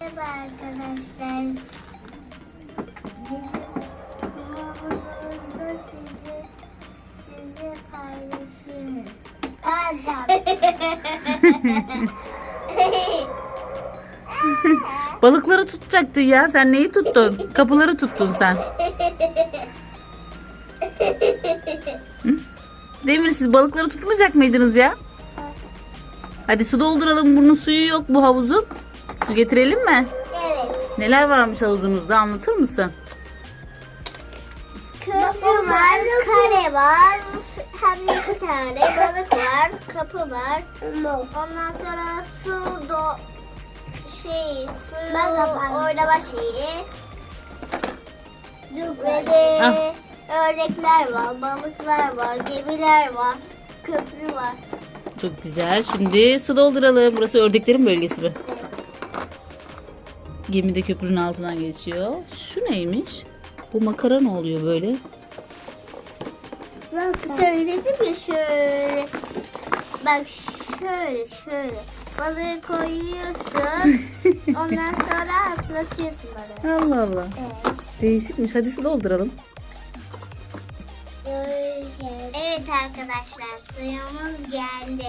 Merhaba arkadaşlar. Bizim kumamızda sizi sizi paylaşıyoruz. Balıkları tutacaktın ya. Sen neyi tuttun? Kapıları tuttun sen. Demir siz balıkları tutmayacak mıydınız ya? Hadi su dolduralım. Bunun suyu yok bu havuzun. Su getirelim mi? evet. Neler varmış havuzumuzda anlatır mısın? Köprü var, kare var, hem de iki tane balık var, kapı var. Ondan sonra su do şey, su oynama şeyi. Ve de Ah. ördekler var, balıklar var, gemiler var, köprü var. Çok güzel. Şimdi su dolduralım. Burası ördeklerin bölgesi mi? Gemi de köprünün altından geçiyor. Şu neymiş? Bu makara ne oluyor böyle? Bak söyledim ya şöyle. Bak şöyle şöyle. Balığı koyuyorsun. ondan sonra atlatıyorsun balığı. Allah Allah. Evet. Değişikmiş. Hadi su dolduralım. Evet arkadaşlar suyumuz geldi.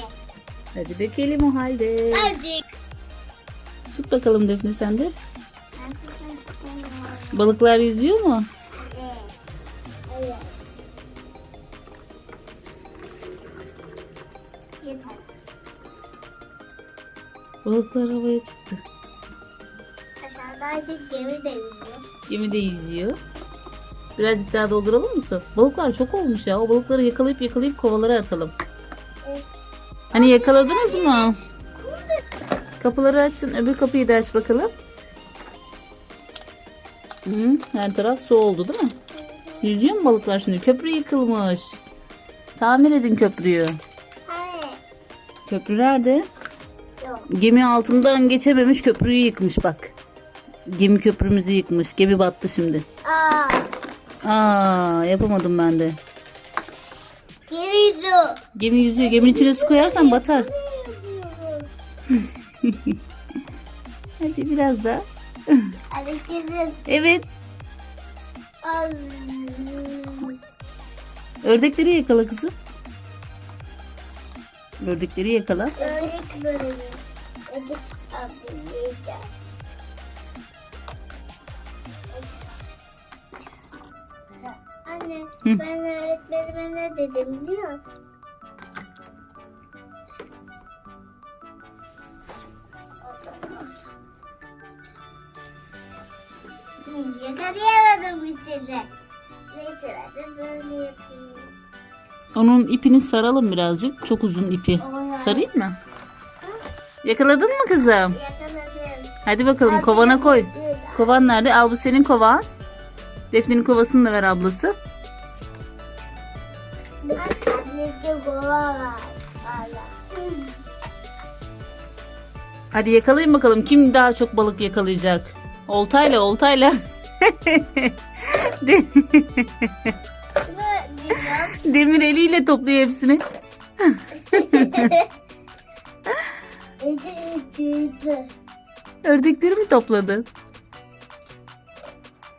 Hadi dökelim o halde. Verdik. Tut bakalım Defne sen de. Balıklar yüzüyor mu? Evet. Balıklar havaya çıktı. Aşağıdaydı gemi de yüzüyor. Gemi de yüzüyor. Birazcık daha dolduralım mı su? Balıklar çok olmuş ya. O balıkları yakalayıp yakalayıp kovalara atalım. Evet. Hani yakaladınız mı? Kapıları açın. Öbür kapıyı da aç bakalım. Hı, her taraf su oldu değil mi? Yüzüyor mu balıklar şimdi? Köprü yıkılmış. Tamir edin köprüyü. Hayır. Köprü nerede? Yok. Gemi altından geçememiş köprüyü yıkmış bak. Gemi köprümüzü yıkmış. Gemi battı şimdi. Aa. Aa yapamadım ben de. Gemi yüzüyor. Gemi yüzüyor. Geminin içine su koyarsan batar. Hadi biraz daha. Gidin. Evet. Ördekleri yakala kızım. Ördekleri yakala. Ördek böyle. Ördek abi yiyeceğim. Anne Hı. ben öğretmenime ne dedim biliyor musun? Yakalayamadım bir türlü. Neyse ben de böyle yapayım. Onun ipini saralım birazcık. Çok uzun ipi. Oy. Sarayım mı? Yakaladın mı kızım? Yakaladım. Hadi bakalım kovana koy. Kovan nerede? Al bu senin kovan. Defne'nin kovasını da ver ablası. Anneciğim kova var. Valla. Hadi yakalayın bakalım. Kim daha çok balık yakalayacak? Oltayla oltayla. Demir eliyle topluyor hepsini. Ördekleri mi topladı?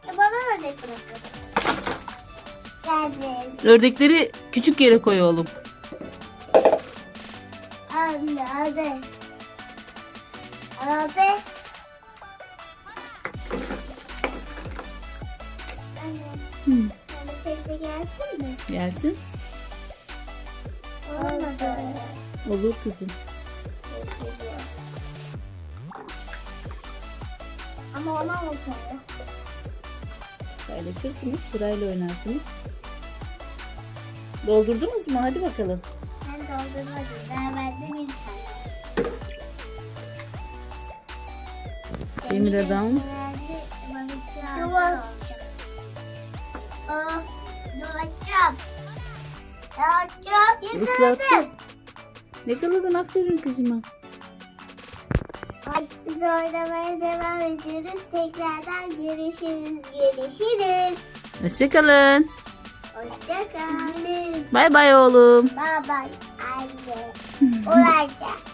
E bana örnek bırakın. Ördekleri küçük yere koy oğlum. Anne hadi. Hadi. Gelsin mi? Gelsin. Olmadı. Olur kızım. Ama ona olmadı. Paylaşırsınız. Sırayla oynarsınız. Doldurdunuz mu? Hadi bakalım. Ben doldurmadım. Ben verdim bir tane. Demir adam. Yavaş. Yavaşçam. Yavaşçam. Islattı. Yakaladım. Yakaladın aferin kızıma. Biz oynamaya devam ediyoruz. Tekrardan görüşürüz. Görüşürüz. Hoşçakalın. Hoşçakalın. Bay bay oğlum. Bye bye. Anne. Olacak.